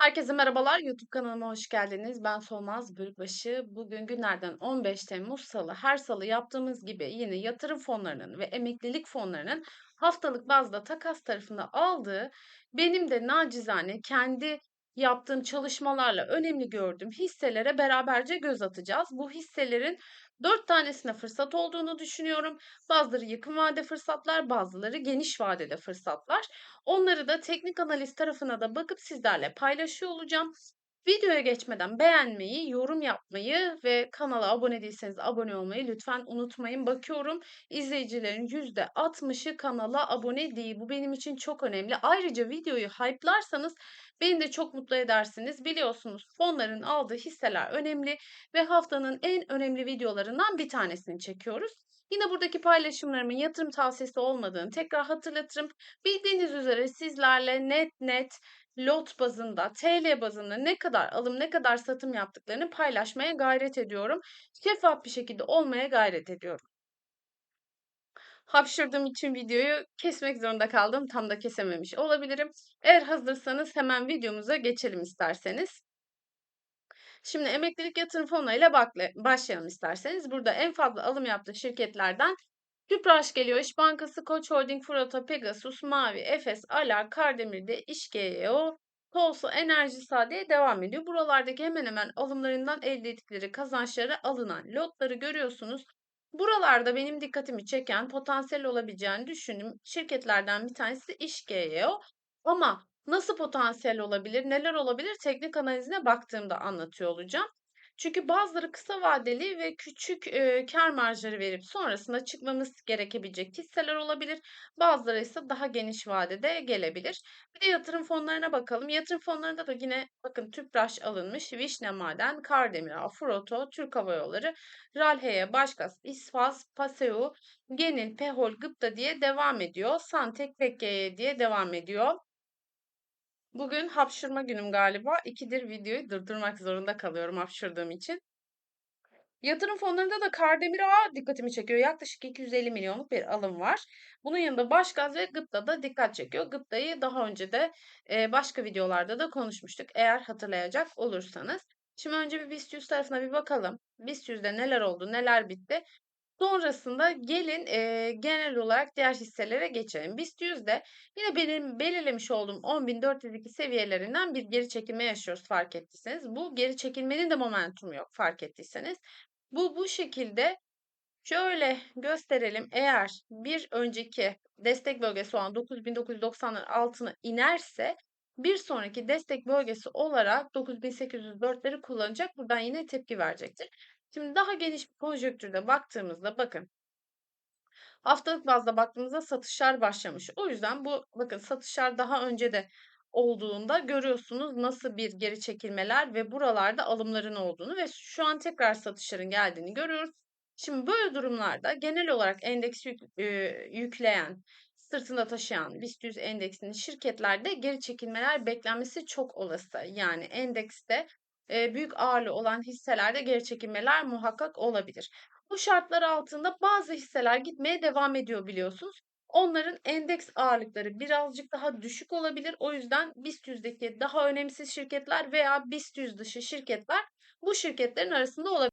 Herkese merhabalar, YouTube kanalıma hoş geldiniz. Ben Solmaz Bölükbaşı. Bugün günlerden 15 Temmuz Salı. Her salı yaptığımız gibi yine yatırım fonlarının ve emeklilik fonlarının haftalık bazda takas tarafında aldığı, benim de nacizane kendi yaptığım çalışmalarla önemli gördüğüm hisselere beraberce göz atacağız. Bu hisselerin 4 tanesine fırsat olduğunu düşünüyorum. Bazıları yakın vade fırsatlar, bazıları geniş vadede fırsatlar. Onları da teknik analiz tarafına da bakıp sizlerle paylaşıyor olacağım. Videoya geçmeden beğenmeyi, yorum yapmayı ve kanala abone değilseniz abone olmayı lütfen unutmayın. Bakıyorum izleyicilerin %60'ı kanala abone değil. Bu benim için çok önemli. Ayrıca videoyu hype'larsanız beni de çok mutlu edersiniz. Biliyorsunuz fonların aldığı hisseler önemli ve haftanın en önemli videolarından bir tanesini çekiyoruz. Yine buradaki paylaşımlarımın yatırım tavsiyesi olmadığını tekrar hatırlatırım. Bildiğiniz üzere sizlerle net net lot bazında, TL bazında ne kadar alım ne kadar satım yaptıklarını paylaşmaya gayret ediyorum. Şeffaf bir şekilde olmaya gayret ediyorum. Hapşırdığım için videoyu kesmek zorunda kaldım. Tam da kesememiş olabilirim. Eğer hazırsanız hemen videomuza geçelim isterseniz. Şimdi emeklilik yatırım fonlarıyla başlayalım isterseniz. Burada en fazla alım yaptığı şirketlerden Tüpraş geliyor, İş Bankası, Koç Holding, Frotta, Pegasus, Mavi, Efes, Alar, Kardemir'de, İşgeo, Tolsa, Enerji Sade'ye devam ediyor. Buralardaki hemen hemen alımlarından elde ettikleri kazançları alınan lotları görüyorsunuz. Buralarda benim dikkatimi çeken potansiyel olabileceğini düşündüğüm şirketlerden bir tanesi İşgeo. Ama nasıl potansiyel olabilir, neler olabilir teknik analizine baktığımda anlatıyor olacağım. Çünkü bazıları kısa vadeli ve küçük e, kar marjları verip sonrasında çıkmamız gerekebilecek hisseler olabilir. Bazıları ise daha geniş vadede gelebilir. Bir de yatırım fonlarına bakalım. Yatırım fonlarında da yine bakın Tüpraş alınmış. Vişne Maden, Kardemir, Afroto, Türk Hava Yolları, Ralheye, Başkas, İsfas, Paseo, Genil, Pehol, Gıpta diye devam ediyor. Santek, Pekkeye diye devam ediyor. Bugün hapşırma günüm galiba. İkidir videoyu durdurmak zorunda kalıyorum hapşırdığım için. Yatırım fonlarında da Kardemir Ağa dikkatimi çekiyor. Yaklaşık 250 milyonluk bir alım var. Bunun yanında Başgaz ve Gıpta da dikkat çekiyor. Gıpta'yı daha önce de e, başka videolarda da konuşmuştuk. Eğer hatırlayacak olursanız. Şimdi önce bir BIST 100 tarafına bir bakalım. BIST 100'de neler oldu, neler bitti. Sonrasında gelin e, genel olarak diğer hisselere geçelim. BIST 100'de yine benim belirlemiş olduğum 10.402 seviyelerinden bir geri çekilme yaşıyoruz fark ettiyseniz. Bu geri çekilmenin de momentumu yok fark ettiyseniz. Bu bu şekilde şöyle gösterelim. Eğer bir önceki destek bölgesi olan 9.990'ların altına inerse bir sonraki destek bölgesi olarak 9.804'leri kullanacak. Buradan yine tepki verecektir. Şimdi daha geniş bir konjonktürde baktığımızda bakın haftalık bazda baktığımızda satışlar başlamış. O yüzden bu bakın satışlar daha önce de olduğunda görüyorsunuz nasıl bir geri çekilmeler ve buralarda alımların olduğunu ve şu an tekrar satışların geldiğini görüyoruz. Şimdi böyle durumlarda genel olarak endeks yük, e, yükleyen, sırtında taşıyan BIST 100 endeksinin şirketlerde geri çekilmeler beklenmesi çok olası. Yani endekste büyük ağırlığı olan hisselerde geri çekilmeler muhakkak olabilir. Bu şartlar altında bazı hisseler gitmeye devam ediyor biliyorsunuz. Onların endeks ağırlıkları birazcık daha düşük olabilir. O yüzden BIST 100'deki daha önemsiz şirketler veya BIST 100 dışı şirketler bu şirketlerin arasında olabilir.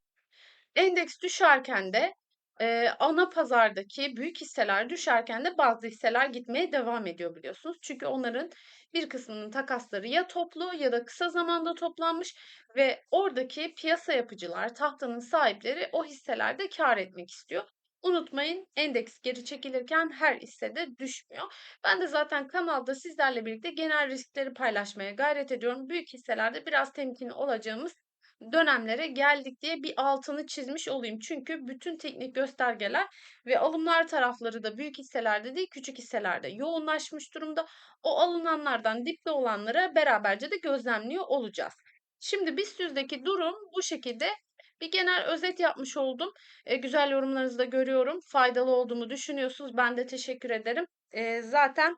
Endeks düşerken de e, ana pazardaki büyük hisseler düşerken de bazı hisseler gitmeye devam ediyor biliyorsunuz. Çünkü onların bir kısmının takasları ya toplu ya da kısa zamanda toplanmış ve oradaki piyasa yapıcılar, tahtanın sahipleri o hisselerde kar etmek istiyor. Unutmayın endeks geri çekilirken her hissede düşmüyor. Ben de zaten kanalda sizlerle birlikte genel riskleri paylaşmaya gayret ediyorum. Büyük hisselerde biraz temkinli olacağımız dönemlere geldik diye bir altını çizmiş olayım. Çünkü bütün teknik göstergeler ve alımlar tarafları da büyük hisselerde değil küçük hisselerde yoğunlaşmış durumda. O alınanlardan dipte olanlara beraberce de gözlemliyor olacağız. Şimdi BIST 100'deki durum bu şekilde bir genel özet yapmış oldum. E, güzel yorumlarınızı da görüyorum. Faydalı olduğumu düşünüyorsunuz. Ben de teşekkür ederim. E, zaten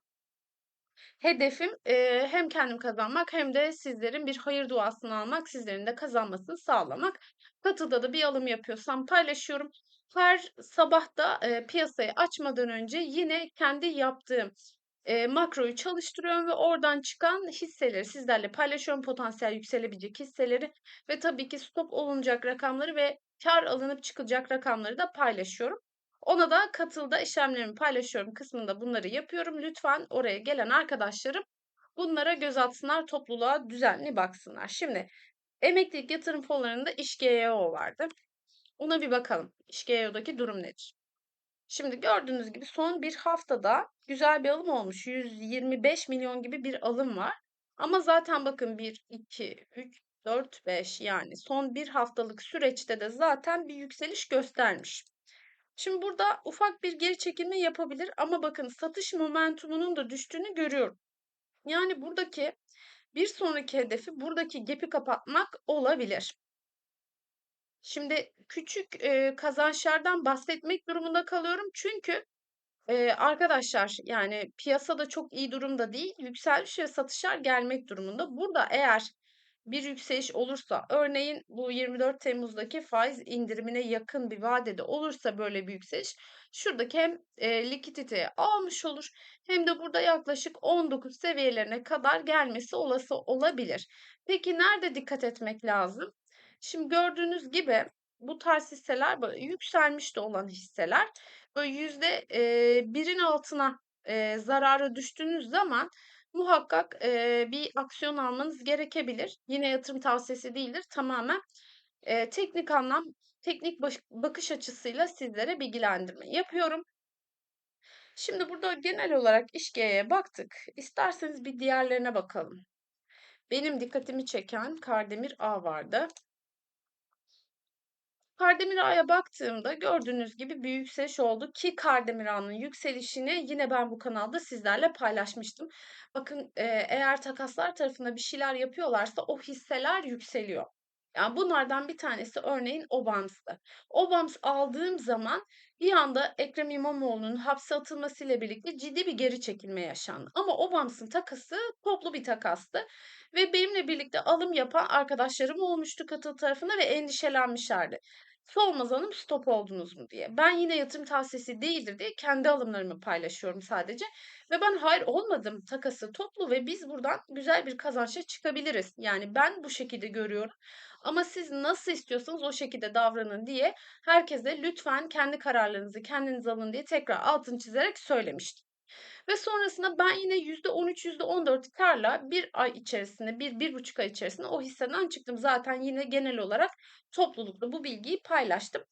Hedefim e, hem kendim kazanmak hem de sizlerin bir hayır duasını almak, sizlerin de kazanmasını sağlamak. Katılda da bir alım yapıyorsam paylaşıyorum. Her sabah da e, piyasayı açmadan önce yine kendi yaptığım eee, makroyu çalıştırıyorum ve oradan çıkan hisseleri sizlerle paylaşıyorum. Potansiyel yükselebilecek hisseleri ve tabii ki stop olunacak rakamları ve kâr alınıp çıkılacak rakamları da paylaşıyorum. Ona da katılda işlemlerimi paylaşıyorum kısmında bunları yapıyorum. Lütfen oraya gelen arkadaşlarım bunlara göz atsınlar, topluluğa düzenli baksınlar. Şimdi emeklilik yatırım fonlarında İş.GEO vardı. Ona bir bakalım. İş.GEO'daki durum nedir? Şimdi gördüğünüz gibi son bir haftada güzel bir alım olmuş. 125 milyon gibi bir alım var. Ama zaten bakın 1, 2, 3, 4, 5 yani son bir haftalık süreçte de zaten bir yükseliş göstermiş. Şimdi burada ufak bir geri çekilme yapabilir ama bakın satış momentumunun da düştüğünü görüyorum. Yani buradaki bir sonraki hedefi buradaki gap'i kapatmak olabilir. Şimdi küçük, eee, kazançlardan bahsetmek durumunda kalıyorum. Çünkü, eee, arkadaşlar, yani, piyasada çok iyi durumda değil. Yükseliş ve satışlar gelmek durumunda. Burada eğer bir yükseliş olursa, örneğin bu 24 Temmuz'daki faiz indirimine yakın bir vadede olursa böyle bir yükseliş, şuradaki hem, eee, likiditeyi almış olur hem de burada yaklaşık 19 seviyelerine kadar gelmesi olası olabilir. Peki nerede dikkat etmek lazım? Şimdi gördüğünüz gibi bu tarz hisseler böyle yükselmiş de olan hisseler böyle yüzde birin altına eee, zarara düştüğünüz zaman muhakkak eee, bir aksiyon almanız gerekebilir. Yine yatırım tavsiyesi değildir. Tamamen eee, teknik anlam, teknik baş- bakış açısıyla sizlere bilgilendirme yapıyorum. Şimdi burada genel olarak İşge'ye baktık. İsterseniz bir diğerlerine bakalım. Benim dikkatimi çeken Kardemir A vardı. Kardemir Ağa'ya baktığımda gördüğünüz gibi bir yükseliş oldu ki Kardemir Ağa'nın yükselişini yine ben bu kanalda sizlerle paylaşmıştım. Bakın eee, eğer takaslar tarafında bir şeyler yapıyorlarsa o hisseler yükseliyor. Yani bunlardan bir tanesi örneğin Obams'tı. Obams aldığım zaman bir anda Ekrem İmamoğlu'nun hapse atılmasıyla birlikte ciddi bir geri çekilme yaşandı. Ama Obams'ın takası toplu bir takastı ve benimle birlikte alım yapan arkadaşlarım olmuştu katıl tarafında ve endişelenmişlerdi. Solmaz Hanım stop oldunuz mu diye. Ben yine yatırım tavsiyesi değildir diye kendi alımlarımı paylaşıyorum sadece. Ve ben hayır olmadım takası toplu ve biz buradan güzel bir kazançla çıkabiliriz. Yani ben bu şekilde görüyorum. Ama siz nasıl istiyorsanız o şekilde davranın diye herkese lütfen kendi kararlarınızı kendiniz alın diye tekrar altını çizerek söylemiştim. Ve sonrasında ben yine %13, %14 karla bir ay içerisinde, bir, bir buçuk ay içerisinde o hisseden çıktım. Zaten yine genel olarak toplulukla bu bilgiyi paylaştım.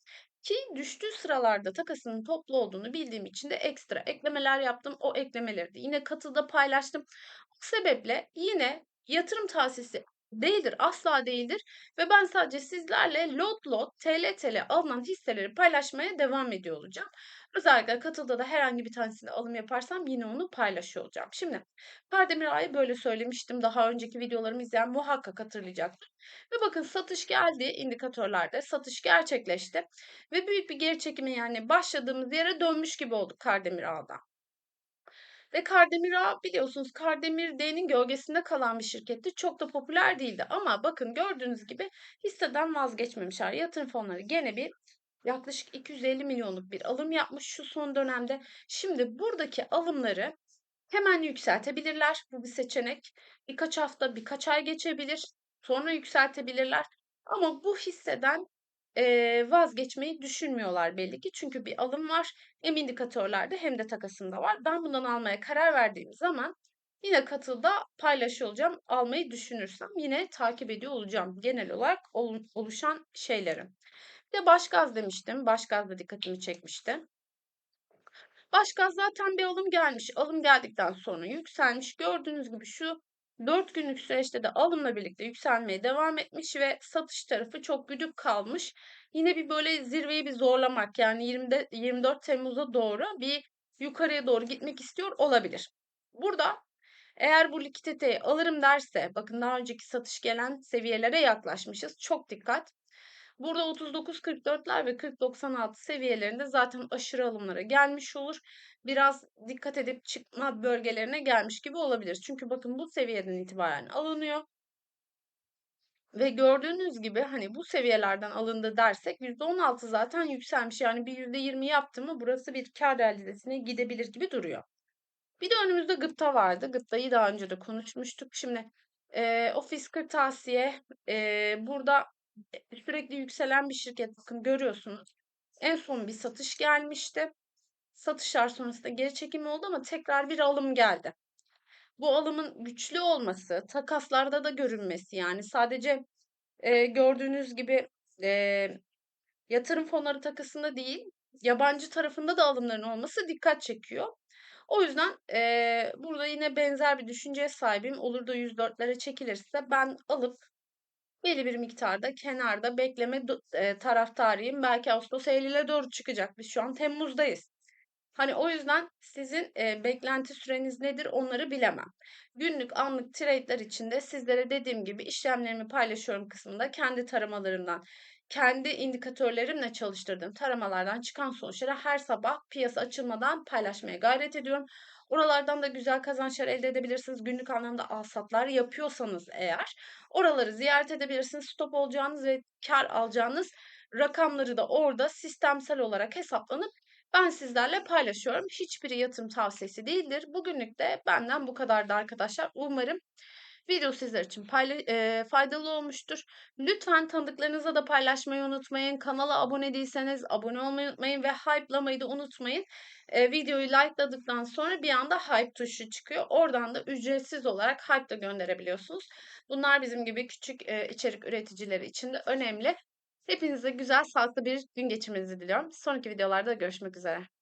Ki düştüğü sıralarda takasının toplu olduğunu bildiğim için de ekstra eklemeler yaptım. O eklemeleri de yine katılda paylaştım. O sebeple yine yatırım tavsiyesi değildir, asla değildir ve ben sadece sizlerle lot lot, TL TL alınan hisseleri paylaşmaya devam ediyor olacağım. Özellikle katılda da herhangi bir tanesinde alım yaparsam yine onu paylaşıyor olacağım. Şimdi Kardemir Ağa'yı böyle söylemiştim. Daha önceki videolarımı izleyen muhakkak hatırlayacaktır. Ve bakın satış geldi indikatörlerde. Satış gerçekleşti. Ve büyük bir geri çekime yani başladığımız yere dönmüş gibi olduk Kardemir Ağa'da. Ve Kardemir Ağa biliyorsunuz Kardemir D'nin gölgesinde kalan bir şirketti. Çok da popüler değildi. Ama bakın gördüğünüz gibi hisseden vazgeçmemişler. Yatırım fonları gene bir yaklaşık 250 milyonluk bir alım yapmış şu son dönemde. Şimdi buradaki alımları hemen yükseltebilirler. Bu bir seçenek. Birkaç hafta, birkaç ay geçebilir. Sonra yükseltebilirler. Ama bu hisseden vazgeçmeyi düşünmüyorlar belli ki. Çünkü bir alım var. Hem indikatörlerde hem de takasında var. Ben bundan almaya karar verdiğim zaman yine katılda paylaşıyor olacağım. Almayı düşünürsem yine takip ediyor olacağım. Genel olarak ol- oluşan şeyleri. Bir de Başgaz demiştim. Başgaz da dikkatimi çekmişti. Başgaz zaten bir alım gelmiş. Alım geldikten sonra yükselmiş. Gördüğünüz gibi şu 4 günlük süreçte de alımla birlikte yükselmeye devam etmiş ve satış tarafı çok güdük kalmış. Yine bir böyle zirveyi bir zorlamak yani 20'de 24 Temmuz'a doğru bir yukarıya doğru gitmek istiyor olabilir. Burada eğer bu likiditeyi alırım derse bakın daha önceki satış gelen seviyelere yaklaşmışız. Çok dikkat. Burada 39-44'ler ve 40-96 seviyelerinde zaten aşırı alımlara gelmiş olur. Biraz dikkat edip çıkma bölgelerine gelmiş gibi olabilir. Çünkü bakın bu seviyeden itibaren alınıyor. Ve gördüğünüz gibi hani bu seviyelerden alındı dersek %16 zaten yükselmiş. Yani bir %20 yaptı mı burası bir kar elde gidebilir gibi duruyor. Bir de önümüzde gıpta vardı. Gıptayı daha önce de konuşmuştuk. Şimdi, eee, ofis kırtasiye, eee, burada, e sürekli yükselen bir şirket. Bakın görüyorsunuz. En son bir satış gelmişti. Satışlar sonrasında geri çekilme oldu ama tekrar bir alım geldi. Bu alımın güçlü olması, takaslarda da görünmesi, yani sadece, eee, gördüğünüz gibi, eee, yatırım fonları takasında değil, yabancı tarafında da alımların olması dikkat çekiyor. O yüzden, eee, burada yine benzer bir düşünceye sahibim. Olur da 104'lere çekilirse ben alıp belli bir miktarda kenarda bekleme eee, taraftarıyım. Belki ağustos, eylüle doğru çıkacak. Biz şu an temmuzdayız. Hani, o yüzden sizin, eee, beklenti süreniz nedir onları bilemem. Günlük, anlık trade'ler için de sizlere dediğim gibi işlemlerimi paylaşıyorum kısmında kendi taramalarımdan, kendi indikatörlerimle çalıştırdığım taramalardan çıkan sonuçları her sabah piyasa açılmadan paylaşmaya gayret ediyorum. Oralardan da güzel kazançlar elde edebilirsiniz. Günlük anlamda al-satlar yapıyorsanız eğer oraları ziyaret edebilirsiniz. Stop olacağınız ve kâr alacağınız rakamları da orada sistemsel olarak hesaplanıp ben sizlerle paylaşıyorum. Hiçbiri yatırım tavsiyesi değildir. Bugünlük de benden bu kadardı arkadaşlar. Umarım video sizler için payla eee, faydalı olmuştur. Lütfen tanıdıklarınızla da paylaşmayı unutmayın. Kanala abone değilseniz abone olmayı unutmayın ve hype'lamayı da unutmayın. Eee, videoyu like'ladıktan sonra bir anda hype tuşu çıkıyor. Oradan da ücretsiz olarak hype da gönderebiliyorsunuz. Bunlar bizim gibi küçük, eee, içerik üreticileri için de önemli. Hepinize güzel, sağlıklı bir gün geçirmenizi diliyorum. Sonraki videolarda görüşmek üzere.